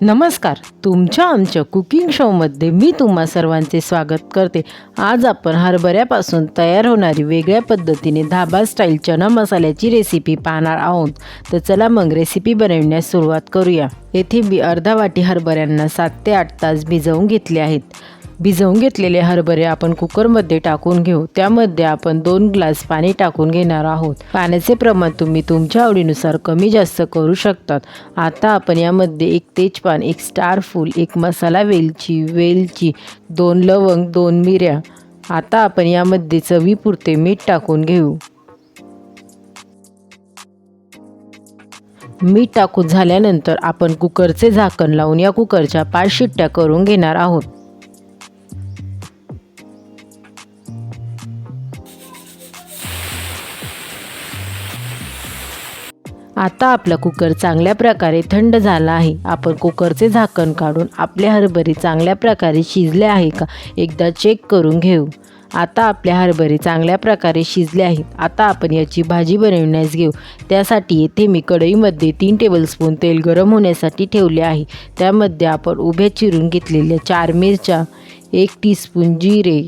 नमस्कार तुमच्या आमच्या कुकिंग शोमध्ये मी तुम्हा सर्वांचे स्वागत करते. आज आपण हरभऱ्यापासून तयार होणारी वेगळ्या पद्धतीने धाबा स्टाईल चना मसाल्याची रेसिपी पाहणार आहोत. तर चला मग रेसिपी बनवण्यास सुरुवात करूया. येथे मी अर्धा वाटी हरभऱ्यांना सात ते आठ तास भिजवून घेतले आहेत. भिजवून घेतलेले हरभरे आपण कुकरमध्ये टाकून घेऊ. त्यामध्ये आपण दोन ग्लास पाणी टाकून घेणार आहोत. पाण्याचे प्रमाण तुम्ही तुमच्या आवडीनुसार कमी जास्त करू शकतात. आता आपण यामध्ये एक तेजपान एक स्टार फूल एक मसाला वेलची वेलची दोन लवंग दोन मिऱ्या. आता आपण यामध्ये चवीपुरते मीठ टाकून घेऊ. मीठ टाकून झाल्यानंतर आपण कुकरचे झाकण लावून या कुकरच्या पाच शिट्ट्या करून घेणार आहोत. आता आपला कुकर चांगल्या प्रकारे थंड झाला आहे. आपण कुकरचे झाकण काढून आपले हरभरे चांगल्या प्रकारे शिजले आहे का एकदा चेक करून घेऊ. आता आपल्या हरभरे चांगल्या प्रकारे शिजले आहेत. आता आपण याची भाजी बनवण्यास घेऊ. त्यासाठी येथे मी कढईमध्ये तीन टेबलस्पून तेल गरम होण्यासाठी ठेवले आहे. त्यामध्ये आपण उभ्या चिरून घेतलेल्या चार मिरच्या एक टीस्पून जिरे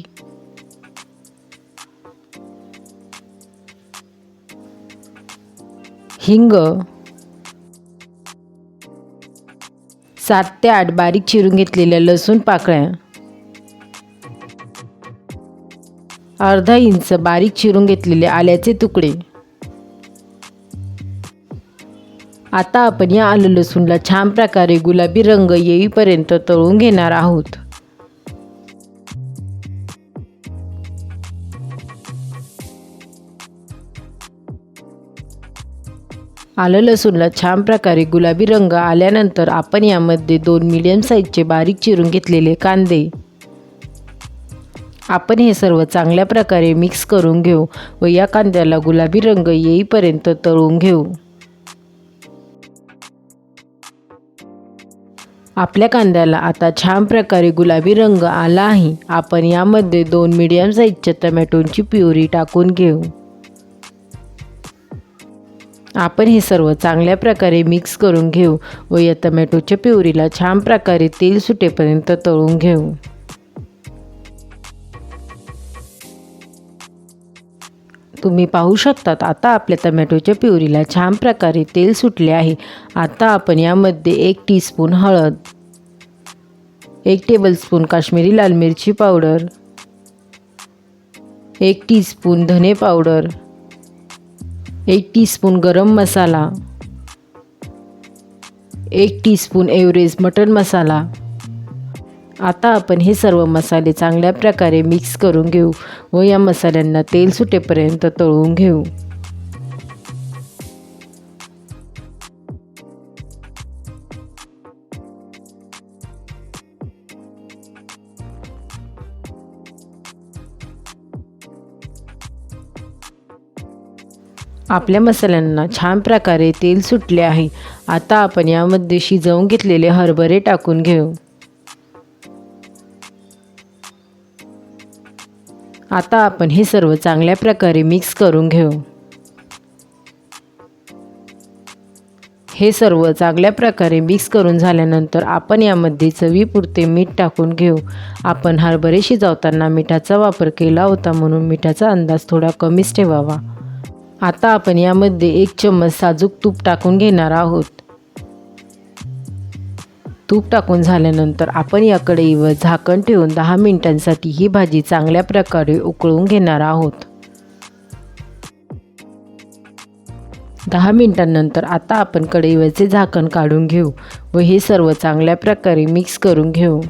हिंग. सात ते आठ बारीक चिरून घेतलेल्या लसूण पाकळ्या. अर्धा इंच बारीक चिरून घेतलेले आल्याचे तुकडे. आता आपण या आलं लसूणला छान प्रकारे गुलाबी रंग येईपर्यंत तळून घेणार आहोत. आलं लसूणला छान प्रकारे गुलाबी रंग आल्यानंतर आपण यामध्ये दोन मीडियम साईजचे बारीक चिरून घेतलेले कांदे. आपण हे सर्व चांगल्या प्रकारे मिक्स करून घेऊ व या कांद्याला गुलाबी रंग येईपर्यंत तळून घेऊ. आपल्या कांद्याला आता छान प्रकारे गुलाबी रंग आला आहे. आपण यामध्ये दोन मीडियम साईजच्या टमॅटोंची प्युरी टाकून घेऊ. आपण हे सर्व चांगल्या प्रकारे मिक्स करून घेऊ व या टमॅटोच्या प्युरीला छान प्रकारे तेल सुटेपर्यंत तळून घेऊ. तुम्ही पाहू शकतात आता आपल्या टमॅटोच्या प्युरीला छान प्रकारे तेल सुटले आहे. आता आपण यामध्ये एक टीस्पून हळद एक टेबलस्पून काश्मीरी लाल मिरची पावडर एक टीस्पून धने पावडर एक टीस्पून गरम मसाला. एक टीस्पून एव्हरेज मटन मसाला. आता आपण हे सर्व मसाले चांगल्या प्रकारे मिक्स करून घेऊ व या मसाल्यांना तेल सुटेपर्यंत तळून घेऊ. आपल्या मसाल्यांना छान प्रकारे तेल सुटले आहे. आता आपण यामध्ये शिजवून घेतलेले हरभरे टाकून घेऊ. आता आपण हे सर्व चांगल्या प्रकारे मिक्स करून घेऊ. हे सर्व चांगल्या प्रकारे मिक्स करून झाल्यानंतर आपण यामध्ये चवीपुरते मीठ टाकून घेऊ. आपण हरभरे शिजवताना मिठाचा वापर केला होता म्हणून मिठाचा अंदाज थोडा कमीच ठेवावा. आता आपण यामध्ये एक चम्मच साजूक तूप टाकून घेणार आहोत. तूप टाकून झाल्यानंतर आपण या कढईवर झाकण ठेवून दहा मिनिटांसाठी ही भाजी चांगल्या प्रकारे उकळून घेणार आहोत. दहा मिनिटांनंतर आता आपण कढईवरचे झाकण काढून घेऊ व हे सर्व चांगल्या प्रकारे मिक्स करून घेऊ.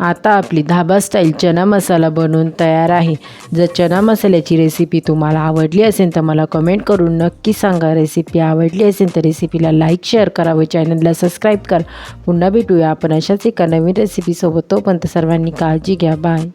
आता आपली धाबा स्टाईल चना मसाला बनवून तयार आहे. जर चना मसाल्याची रेसिपी तुम्हाला आवडली असेल तर मला कमेंट करून नक्की सांगा. रेसिपी आवडली असेल तर रेसिपीला लाईक शेअर करा व चॅनलला सबस्क्राईब करा. पुन्हा भेटूया आपण अशाच एका नवीन रेसिपीसोबत तोपर्यंत सर्वांनी काळजी घ्या. बाय